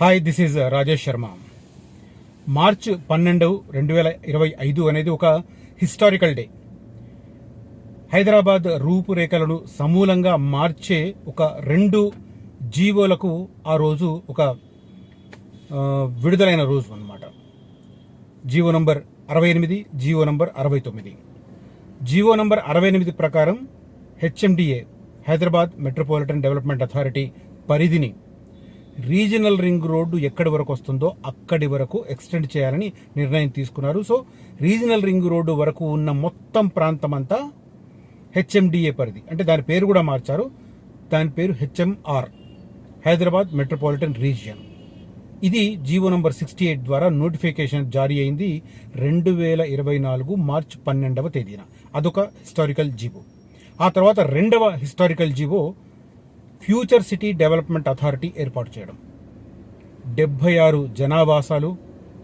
Hi this is Rajesh Sharma March పన్నెండు రెండు వేల ఇరవై ఐదు అనేది ఒక హిస్టారికల్ డే హైదరాబాద్ రూపురేఖలను సమూలంగా మార్చే ఒక రెండు జీవోలకు ఆ రోజు ఒక విడుదలైన రోజు అన్నమాట. జీవో నంబర్ అరవై ఎనిమిది జీవో నంబర్ అరవై తొమ్మిది. జీవో నంబర్ అరవై ఎనిమిది ప్రకారం HMDA Hyderabad metropolitan development authority పరిధిని రీజనల్ రింగ్ రోడ్డు ఎక్కడి వరకు వస్తుందో అక్కడి వరకు ఎక్స్టెండ్ చేయాలని నిర్ణయం తీసుకున్నారు. సో రీజనల్ రింగ్ రోడ్డు వరకు ఉన్న మొత్తం ప్రాంతం అంతా హెచ్ఎండిఏ పరిధి. అంటే దాని పేరు కూడా మార్చారు. దాని పేరు హెచ్ఎంఆర్ హైదరాబాద్ మెట్రోపాలిటన్ రీజియన్. ఇది జీవో నంబర్ సిక్స్టీ ఎయిట్ ద్వారా నోటిఫికేషన్ జారీ అయింది రెండు వేల ఇరవై నాలుగు మార్చ్ పన్నెండవ తేదీన. అదొక హిస్టారికల్ జీవో. ఆ తర్వాత రెండవ historical GO future city development authority ఏర్పాటు చేయడం. డెబ్భై ఆరు జనావాసాలు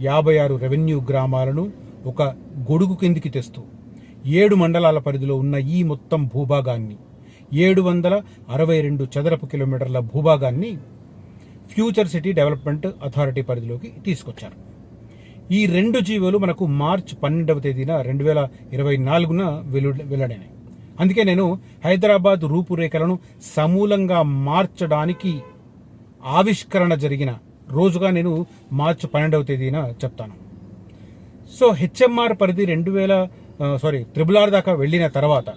యాభై ఆరు రెవెన్యూ గ్రామాలను ఒక గొడుగు కిందికి తెస్తూ ఏడు మండలాల పరిధిలో ఉన్న ఈ మొత్తం భూభాగాన్ని ఏడు వందల అరవై రెండు చదరపు కిలోమీటర్ల భూభాగాన్ని ఫ్యూచర్ సిటీ డెవలప్మెంట్ అథారిటీ పరిధిలోకి తీసుకొచ్చారు. ఈ రెండు జీవోలు మనకు మార్చ్ పన్నెండవ తేదీన రెండు వేల ఇరవై నాలుగున వెలు వెల్లడైనాయి. అందుకే నేను హైదరాబాద్ రూపురేఖలను సమూలంగా మార్చడానికి ఆవిష్కరణ జరిగిన రోజుగా నేను మార్చి పన్నెండవ తేదీన చెప్తాను. సో హెచ్ఎంఆర్ పరిధి రెండు వేల సారీ త్రిబుల్ ఆర్ దాకా వెళ్ళిన తర్వాత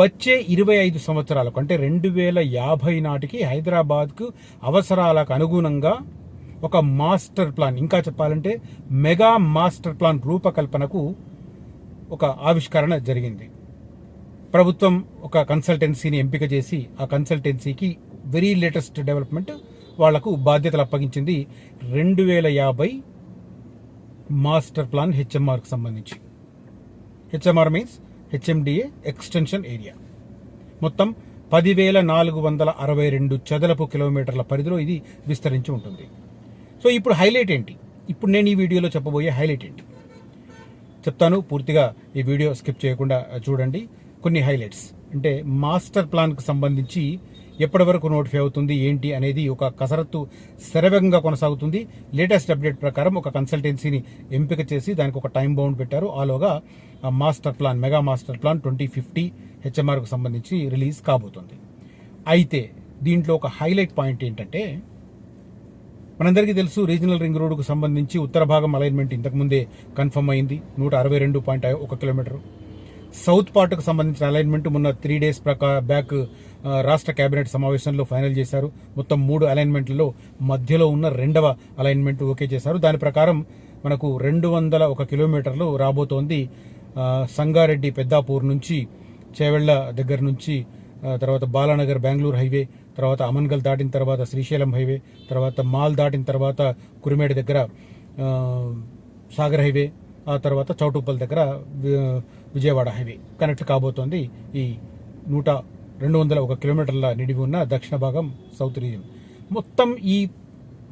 వచ్చే ఇరవై ఐదు సంవత్సరాలకు అంటే రెండు వేల యాభై నాటికి హైదరాబాద్కు అవసరాలకు అనుగుణంగా ఒక మాస్టర్ ప్లాన్ ఇంకా చెప్పాలంటే మెగా మాస్టర్ ప్లాన్ రూపకల్పనకు ఒక ఆవిష్కరణ జరిగింది. ప్రభుత్వం ఒక కన్సల్టెన్సీని ఎంపిక చేసి ఆ కన్సల్టెన్సీకి వెరీ లేటెస్ట్ డెవలప్మెంట్ వాళ్ళకు బాధ్యతలు అప్పగించింది రెండు వేల యాభై మాస్టర్ ప్లాన్ హెచ్ఎంఆర్కి సంబంధించి. HMR means HMDA extension area. మొత్తం పదివేల నాలుగు వందల అరవై రెండు చదరపు కిలోమీటర్ల పరిధిలో ఇది విస్తరించి ఉంటుంది. సో ఇప్పుడు హైలైట్ ఏంటి? ఇప్పుడు నేను ఈ వీడియోలో చెప్పబోయే హైలైట్ ఏంటి? చెప్తాను పూర్తిగా ఈ వీడియో స్కిప్ చేయకుండా చూడండి. కొన్ని హైలైట్స్. అంటే మాస్టర్ ప్లాన్కు సంబంధించి ఎప్పటి వరకు నోటిఫై అవుతుంది ఏంటి అనేది ఒక కసరత్తు శరవేగంగా కొనసాగుతుంది. లేటెస్ట్ అప్డేట్ ప్రకారం ఒక కన్సల్టెన్సీని ఎంపిక చేసి దానికి ఒక టైం బౌండ్ పెట్టారు. ఆలోగా master plan mega master plan twenty fifty హెచ్ఎంఆర్కు సంబంధించి రిలీజ్ కాబోతుంది. అయితే దీంట్లో ఒక హైలైట్ పాయింట్ ఏంటంటే మనందరికీ తెలుసు రీజనల్ రింగ్ రోడ్డుకు సంబంధించి ఉత్తర భాగం అలైన్మెంట్ ఇంతకుముందే కన్ఫర్మ్ అయింది. నూట అరవై రెండు పాయింట్ ఒక కిలోమీటర్. సౌత్ పార్ట్కు సంబంధించిన అలైన్మెంట్ మొన్న త్రీ డేస్ ప్రకా బ్యాక్ రాష్ట్ర కేబినెట్ సమావేశంలో ఫైనల్ చేశారు. మొత్తం మూడు అలైన్మెంట్లలో మధ్యలో ఉన్న రెండవ అలైన్మెంట్ ఓకే చేశారు. దాని ప్రకారం మనకు రెండు వందల ఒక కిలోమీటర్లు రాబోతోంది సంగారెడ్డి పెద్దాపూర్ నుంచి చేవెళ్ళ దగ్గర నుంచి తర్వాత బాలానగర్ బెంగళూరు హైవే తర్వాత అమన్గల్ దాటిన తర్వాత శ్రీశైలం హైవే తర్వాత మాల్ దాటిన తర్వాత కురిమేడు దగ్గర సాగర్ హైవే ఆ తర్వాత చౌటుప్పల్ దగ్గర విజయవాడ హైవే కనెక్ట్ కాబోతోంది. ఈ నూట రెండు వందల ఒక కిలోమీటర్ల నిడివి ఉన్న దక్షిణ భాగం సౌత్ రీజియన్. మొత్తం ఈ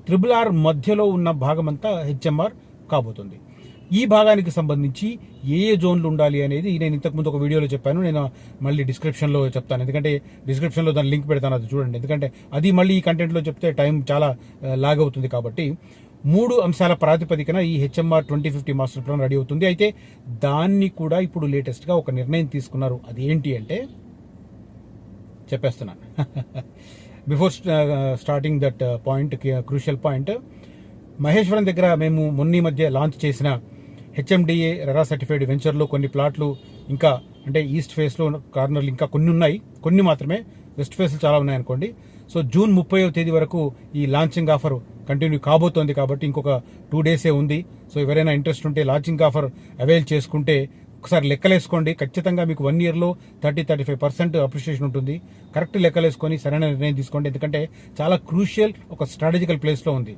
త్రిబుల్ ఆర్ మధ్యలో ఉన్న భాగమంతా హెచ్ఎంఆర్ కాబోతుంది. ఈ భాగానికి సంబంధించి ఏ ఏ జోన్లు ఉండాలి అనేది నేను ఇంతకుముందు ఒక వీడియోలో చెప్పాను. నేను మళ్ళీ డిస్క్రిప్షన్లో చెప్తాను. ఎందుకంటే డిస్క్రిప్షన్లో దాని లింక్ పెడతాను. అది చూడండి. ఎందుకంటే అది మళ్ళీ ఈ కంటెంట్లో చెప్తే టైం చాలా లాగ్ అవుతుంది కాబట్టి మూడు అంశాల ప్రాతిపదికన ఈ HMR twenty fifty master plan ready అవుతుంది. అయితే దాన్ని కూడా ఇప్పుడు లేటెస్ట్గా ఒక నిర్ణయం తీసుకున్నారు. అది ఏంటి అంటే చెప్పేస్తున్నాను before starting that point crucial point Maheshwaram దగ్గర మేము మొన్న మధ్య లాంచ్ చేసిన హెచ్ఎండిఏ రెరా సర్టిఫైడ్ వెంచర్లో కొన్ని ప్లాట్లు ఇంకా అంటే ఈస్ట్ ఫేస్లో కార్నర్లు ఇంకా కొన్ని ఉన్నాయి. కొన్ని మాత్రమే. వెస్ట్ ఫేస్లు చాలా ఉన్నాయి అనుకోండి సో జూన్ ముప్పైవ తేదీ వరకు ఈ లాంచింగ్ ఆఫర్ కంటిన్యూ కాబోతోంది కాబట్టి ఇంకొక టూ డేసే ఉంది. సో ఎవరైనా ఇంట్రెస్ట్ ఉంటే లాంచింగ్ ఆఫర్ అవైల్ చేసుకుంటే ఒకసారి లెక్కలేసుకోండి. ఖచ్చితంగా మీకు వన్ ఇయర్లో thirty thirty five percent appreciation ఉంటుంది. కరెక్ట్ లెక్కలేసుకొని సరైన నిర్ణయం తీసుకోండి. ఎందుకంటే చాలా క్రూషియల్ ఒక స్ట్రాటజికల్ ప్లేస్లో ఉంది.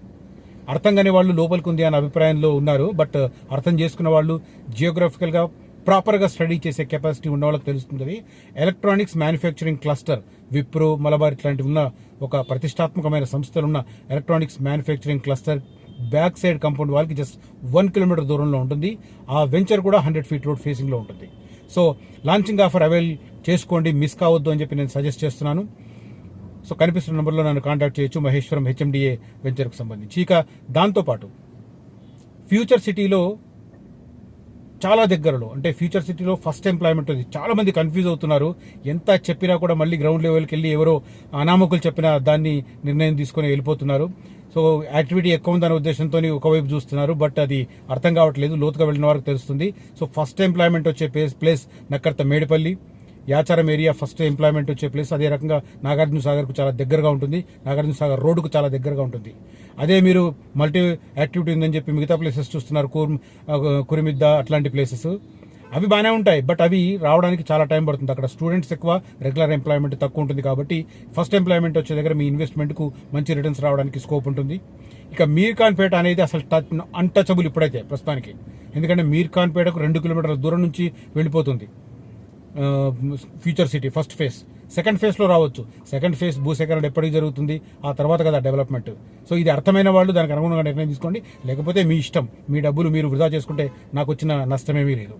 అర్థం కాని వాళ్ళు లోపలికి ఉంది అనే అభిప్రాయంలో ఉన్నారు. బట్ అర్థం చేసుకున్న వాళ్ళు జియోగ్రఫికల్గా ప్రాపర్గా స్టడీ చేసే కెపాసిటీ ఉన్న వాళ్ళకి తెలుస్తుంది electronics manufacturing cluster Wipro Malabar ఇట్లాంటివి ఉన్న ఒక ప్రతిష్టాత్మకమైన సంస్థలు ఉన్న electronics manufacturing cluster back side compound వాళ్ళకి జస్ట్ వన్ కిలోమీటర్ దూరంలో ఉంటుంది. ఆ వెంచర్ కూడా హండ్రెడ్ ఫీట్ రోడ్ ఫేసింగ్లో ఉంటుంది. సో లాంచింగ్ ఆఫర్ అవైల్ చేసుకోండి మిస్ కావద్దు అని చెప్పి నేను సజెస్ట్ చేస్తున్నాను. సో కనిపిస్తున్న నెంబర్లో నన్ను కాంటాక్ట్ చేయొచ్చు మహేశ్వరం హెచ్ఎండిఏ వెంచర్కు సంబంధించి. ఇక దాంతోపాటు ఫ్యూచర్ సిటీలో చాలా దగ్గరలో అంటే ఫ్యూచర్ సిటీలో ఫస్ట్ ఎంప్లాయ్మెంట్ ఉంది. చాలా మంది కన్ఫ్యూజ్ అవుతున్నారు. ఎంత చెప్పినా కూడా మళ్ళీ గ్రౌండ్ లెవెల్కి వెళ్ళి ఎవరో అనామకులు చెప్పినా దాన్ని నిర్ణయం తీసుకొని వెళ్ళిపోతున్నారు. సో యాక్టివిటీ ఎక్కువ ఉందనే ఉద్దేశంతో ఒకవైపు చూస్తున్నారు బట్ అది అర్థం కావట్లేదు. లోతుగా వెళ్ళిన వారికి తెలుస్తుంది. సో ఫస్ట్ ఎంప్లాయ్మెంట్ వచ్చే place place Nakkarta Medipalli. Yacharam area first employment వచ్చే ప్లేస్. అదే రకంగా నాగార్జున సాగర్కు చాలా దగ్గరగా ఉంటుంది. నాగార్జున సాగర్ రోడ్డుకు చాలా దగ్గరగా ఉంటుంది. అదే మీరు మల్టీ యాక్టివిటీ ఉందని చెప్పి మిగతా ప్లేసెస్ చూస్తున్నారు. కూర్ కురిమిద్ద అట్లాంటి ప్లేసెస్. అవి బాగానే ఉంటాయి. బట్ అవి రావడానికి చాలా టైం పడుతుంది. అక్కడ స్టూడెంట్స్ ఎక్కువ రెగ్యులర్ ఎంప్లాయ్మెంట్ తక్కువ ఉంటుంది కాబట్టి ఫస్ట్ ఎంప్లాయ్మెంట్ వచ్చే దగ్గర మీ ఇన్వెస్ట్మెంట్కు మంచి రిటర్న్స్ రావడానికి స్కోప్ ఉంటుంది. ఇక మీర్ఖాన్పేట అనేది అసలు టచ్ అన్టచబుల్ ఇప్పుడైతే ప్రస్తుతానికి. ఎందుకంటే మీర్ఖాన్పేటకు రెండు కిలోమీటర్ల దూరం నుంచి వెళ్ళిపోతుంది. Future city first phase second ఫేజ్లో రావచ్చు. సెకండ్ ఫేజ్ భూసేకరణ ఎప్పటికి జరుగుతుంది? ఆ తర్వాత కదా డెవలప్మెంట్ సో ఇది అర్థమైన వాళ్ళు దానికి అనుగుణంగా నిర్ణయం తీసుకోండి. లేకపోతే మీ ఇష్టం మీ డబ్బులు మీరు వృధా చేసుకుంటే నాకు వచ్చిన నష్టమేమీ లేదు.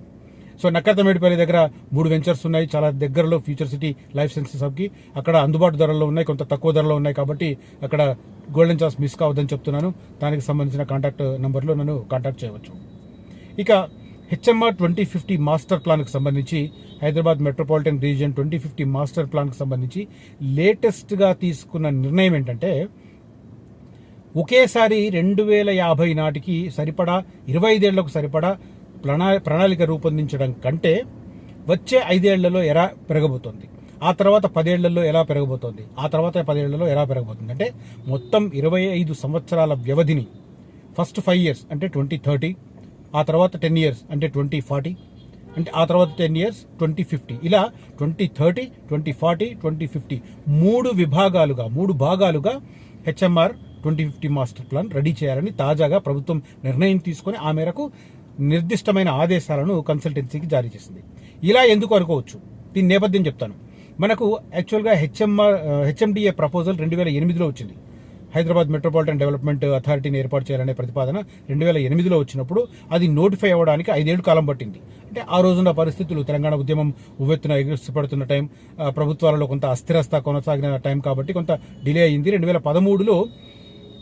సో నక్కర్తమేడిపల్లి దగ్గర మూడు వెంచర్స్ ఉన్నాయి. చాలా దగ్గరలో ఫ్యూచర్ సిటీ లైఫ్ సైన్సెస్ హబ్కి అక్కడ అందుబాటు ధరల్లో ఉన్నాయి కొంత తక్కువ ధరలో ఉన్నాయి కాబట్టి అక్కడ గోల్డెన్ ఛాన్స్ మిస్ కావద్దని చెప్తున్నాను. దానికి సంబంధించిన కాంటాక్ట్ నెంబర్లో నన్ను కాంటాక్ట్ చేయవచ్చు. ఇక హెచ్ఎంఆర్ ట్వంటీ ఫిఫ్టీ మాస్టర్ ప్లాన్కి సంబంధించి Hyderabad metropolitan region twenty fifty master ప్లాన్కి సంబంధించి లేటెస్ట్గా తీసుకున్న నిర్ణయం ఏంటంటే ఒకేసారి రెండు వేల యాభై నాటికి సరిపడా ఇరవై ఐదేళ్ళకు సరిపడా ప్రణా ప్రణాళిక రూపొందించడం కంటే వచ్చే ఐదేళ్ళలో ఎలా పెరగబోతోంది. ఆ తర్వాత పదేళ్ళలో ఎలా పెరగబోతోంది? ఆ తర్వాత పదేళ్ళలో ఎలా పెరగబోతుంది? అంటే మొత్తం ఇరవై ఐదు సంవత్సరాల వ్యవధిని ఫస్ట్ ఫైవ్ ఇయర్స్ అంటే ట్వంటీ థర్టీ ఆ తర్వాత టెన్ ఇయర్స్ అంటే ట్వంటీ ఫార్టీ అంటే ఆ తర్వాత టెన్ ఇయర్స్ ట్వంటీ ఫిఫ్టీ ఇలా twenty thirty twenty forty twenty fifty మూడు విభాగాలుగా మూడు భాగాలుగా HMR twenty fifty master plan ready చేయాలని తాజాగా ప్రభుత్వం నిర్ణయం తీసుకొని ఆ మేరకు నిర్దిష్టమైన ఆదేశాలను కన్సల్టెన్సీకి జారీ చేసింది. ఇలా ఎందుకు అనుకోవచ్చు? దీని నేపథ్యం చెప్తాను. మనకు యాక్చువల్గా హెచ్ఎంఆర్ హెచ్ఎండిఏ ప్రపోజల్ రెండు వేల ఎనిమిదిలో వచ్చింది. హైదరాబాద్ మెట్రోపాలిటన్ డెవలప్మెంట్ అథారిటీని ఏర్పాటు చేయాలనే ప్రతిపాదన రెండు వేల ఎనిమిదిలో వచ్చినప్పుడు అది నోటిఫై అవ్వడానికి ఐదేళ్ళు కాలం పట్టింది. అంటే ఆ రోజున పరిస్థితులు తెలంగాణ ఉద్యమం ఉవ్వెత్తున ఎగురుపడుతున్న టైం ప్రభుత్వాలలో కొంత అస్థిరస్త కొనసాగిన టైం కాబట్టి కొంత డిలే అయింది. రెండు వేల పదమూడులో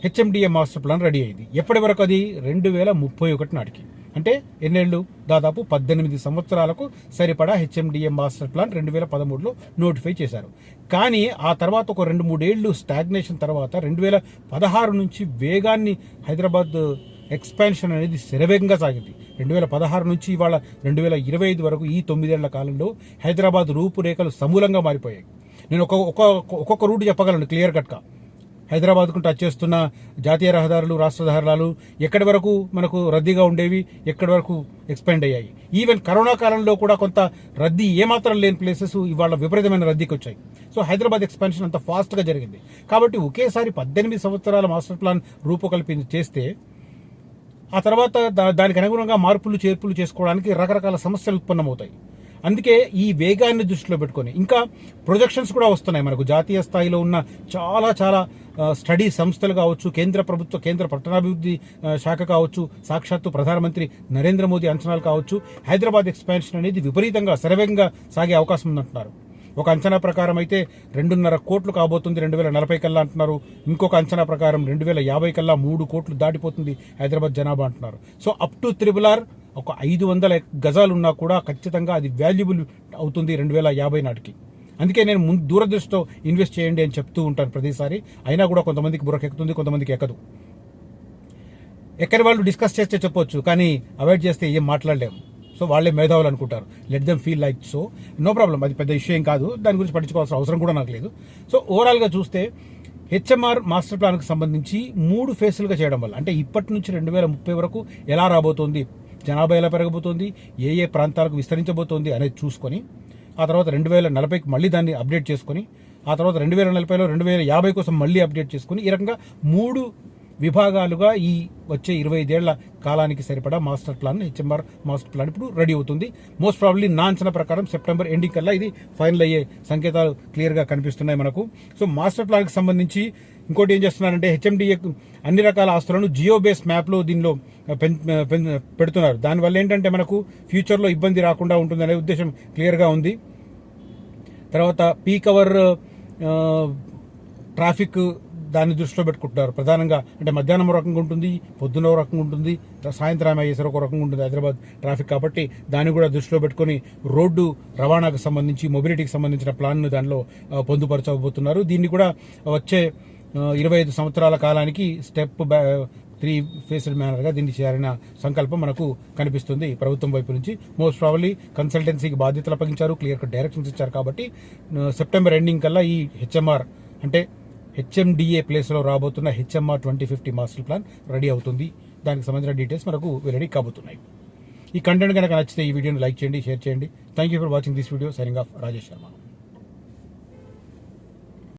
హెచ్ఎండిఏ మాస్టర్ ప్లాన్ రెడీ అయింది. ఎప్పటి వరకు అది? రెండు వేల ముప్పై ఒకటి నాటికి. అంటే ఎన్నేళ్ళు దాదాపు పద్దెనిమిది సంవత్సరాలకు సరిపడా హెచ్ఎండిఏ మాస్టర్ ప్లాన్ రెండు వేల పదమూడులో నోటిఫై చేశారు. కానీ ఆ తర్వాత ఒక రెండు మూడేళ్ళు స్టాగ్నేషన్ తర్వాత రెండు వేల పదహారు నుంచి వేగాన్ని హైదరాబాద్ ఎక్స్పాన్షన్ అనేది శరవేగంగా సాగింది. రెండు వేల పదహారు నుంచి ఇవాళ రెండు వేల ఇరవై ఐదు వరకు ఈ తొమ్మిదేళ్ళ కాలంలో హైదరాబాద్ రూపురేఖలు సమూలంగా మారిపోయాయి. నేను ఒక్కొక్క ఒక ఒక్కొక్క రూట్ చెప్పగలను క్లియర్ కట్గా? హైదరాబాద్కు టచ్ చేస్తున్న జాతీయ రహదారులు రాష్ట్ర రహదారులు ఎక్కడి వరకు మనకు రద్దీగా ఉండేవి ఎక్కడి వరకు ఎక్స్పాండ్ అయ్యాయి. ఈవెన్ కరోనా కాలంలో కూడా కొంత రద్దీ ఏమాత్రం లేని ప్లేసెస్ ఇవాళ విపరీతమైన రద్దీకి వచ్చాయి. సో హైదరాబాద్ ఎక్స్పాన్షన్ అంత ఫాస్ట్గా జరిగింది. కాబట్టి ఒకేసారి పద్దెనిమిది సంవత్సరాల మాస్టర్ ప్లాన్ రూపకల్పన చేస్తే ఆ తర్వాత దా- దానికి అనుగుణంగా మార్పులు చేర్పులు చేసుకోవడానికి రకరకాల సమస్యలు ఉత్పన్నమవుతాయి. అందుకే ఈ వేగాన్ని దృష్టిలో పెట్టుకొని ఇంకా ప్రొజెక్షన్స్ కూడా వస్తున్నాయి మనకు. జాతీయ స్థాయిలో ఉన్న చాలా చాలా స్టడీ సంస్థలు కావచ్చు కేంద్ర ప్రభుత్వ కేంద్ర పట్టణాభివృద్ధి శాఖ కావచ్చు సాక్షాత్తు ప్రధానమంత్రి నరేంద్ర మోదీ అంచనాలు కావచ్చు హైదరాబాద్ ఎక్స్పాన్షన్ అనేది విపరీతంగా శరవేగంగా సాగే అవకాశం ఉందంటున్నారు. ఒక అంచనా ప్రకారం అయితే రెండున్నర కోట్లు కాబోతుంది రెండు వేల నలభై కల్లా అంటున్నారు. ఇంకొక అంచనా ప్రకారం రెండు వేల యాభై కల్లా మూడు కోట్లు దాటిపోతుంది హైదరాబాద్ జనాభా అంటున్నారు. So up to triple R ఒక ఐదు వందల గజాలు ఉన్నా కూడా ఖచ్చితంగా అది వాల్యుబుల్ అవుతుంది రెండు వేల యాభై నాటికి. అందుకే నేను ముందు దూరదృష్టితో ఇన్వెస్ట్ చేయండి అని చెప్తూ ఉంటాను ప్రతిసారి. అయినా కూడా కొంతమందికి బుర్రకెక్కుతుంది కొంతమందికి ఎక్కదు. ఎక్కడి వాళ్ళు డిస్కస్ చేస్తే చెప్పొచ్చు కానీ అవాయిడ్ చేస్తే ఏం మాట్లాడలేము సో వాళ్ళే మేధావులు అనుకుంటారు. Let them feel like so no problem అది పెద్ద ఇష్యూ ఏం కాదు. దాని గురించి పట్టించుకోవాల్సిన అవసరం కూడా నాకు లేదు. సో ఓవరాల్గా చూస్తే హెచ్ఎంఆర్ మాస్టర్ ప్లాన్కి సంబంధించి మూడు ఫేసులుగా చేయడం వల్ల అంటే ఇప్పటి నుంచి రెండు వేల ముప్పై వరకు ఎలా రాబోతోంది జనాభా ఎలా పెరగబోతోంది ఏ ఏ ప్రాంతాలకు విస్తరించబోతోంది అనేది చూసుకొని ఆ తర్వాత రెండు వేల నలభైకి మళ్ళీ దాన్ని అప్డేట్ చేసుకుని ఆ తర్వాత రెండు వేల నలభైలో రెండు వేల యాభై కోసం మళ్ళీ అప్డేట్ చేసుకుని ఈ రకంగా మూడు విభాగాలుగా ఈ వచ్చే ఇరవై ఐదేళ్ళ కాలానికి సరిపడా master plan HMR master plan ఇప్పుడు రెడీ అవుతుంది. మోస్ట్ ప్రాబ్లీ నా అంచనా ప్రకారం సెప్టెంబర్ ఎండింగ్ కల్లా ఇది ఫైనల్ అయ్యే సంకేతాలు క్లియర్గా కనిపిస్తున్నాయి మనకు. సో మాస్టర్ ప్లాన్కి సంబంధించి ఇంకోటి ఏం చేస్తున్నారంటే హెచ్ఎండిఏ అన్ని రకాల ఆస్తులను జియో బేస్ మ్యాప్లో దీనిలో పెడుతున్నారు. దానివల్ల ఏంటంటే మనకు ఫ్యూచర్లో ఇబ్బంది రాకుండా ఉంటుందనే ఉద్దేశం క్లియర్గా ఉంది. తర్వాత పీక్ అవర్ ట్రాఫిక్ దాన్ని దృష్టిలో పెట్టుకుంటున్నారు. ప్రధానంగా అంటే మధ్యాహ్నం ఒక రకంగా ఉంటుంది పొద్దున ఒక రకంగా ఉంటుంది సాయంత్రం అయ్యేసరికి ఒక రకంగా ఉంటుంది హైదరాబాద్ ట్రాఫిక్ కాబట్టి దాన్ని కూడా దృష్టిలో పెట్టుకొని రోడ్డు రవాణాకు సంబంధించి మొబిలిటీకి సంబంధించిన ప్లాన్ను దానిలో పొందుపరచబోతున్నారు. దీన్ని కూడా వచ్చే ఇరవై ఐదు సంవత్సరాల కాలానికి స్టెప్ బ్యా త్రీ ఫేస్డ్ మేనర్గా దీన్ని చేయాలన్న సంకల్పం మనకు కనిపిస్తుంది ప్రభుత్వం వైపు నుంచి. మోస్ట్ ప్రాబ్లీ కన్సల్టెన్సీకి బాధ్యతలు అప్పగించారు క్లియర్ కట్ డైరెక్షన్స్ ఇచ్చారు కాబట్టి సెప్టెంబర్ ఎండింగ్ కల్లా ఈ హెచ్ఎంఆర్ అంటే హెచ్ఎండిఏ ప్లేస్లో రాబోతున్న HMR twenty fifty master plan ready అవుతుంది. దానికి సంబంధించిన డీటెయిల్స్ మనకు వెల్లడి కాబోతున్నాయి. ఈ కంటెంట్ కనుక నచ్చితే ఈ వీడియోని లైక్ చేయండి షేర్ చేయండి. Thank you for watching this video signing off Rajesh Sharma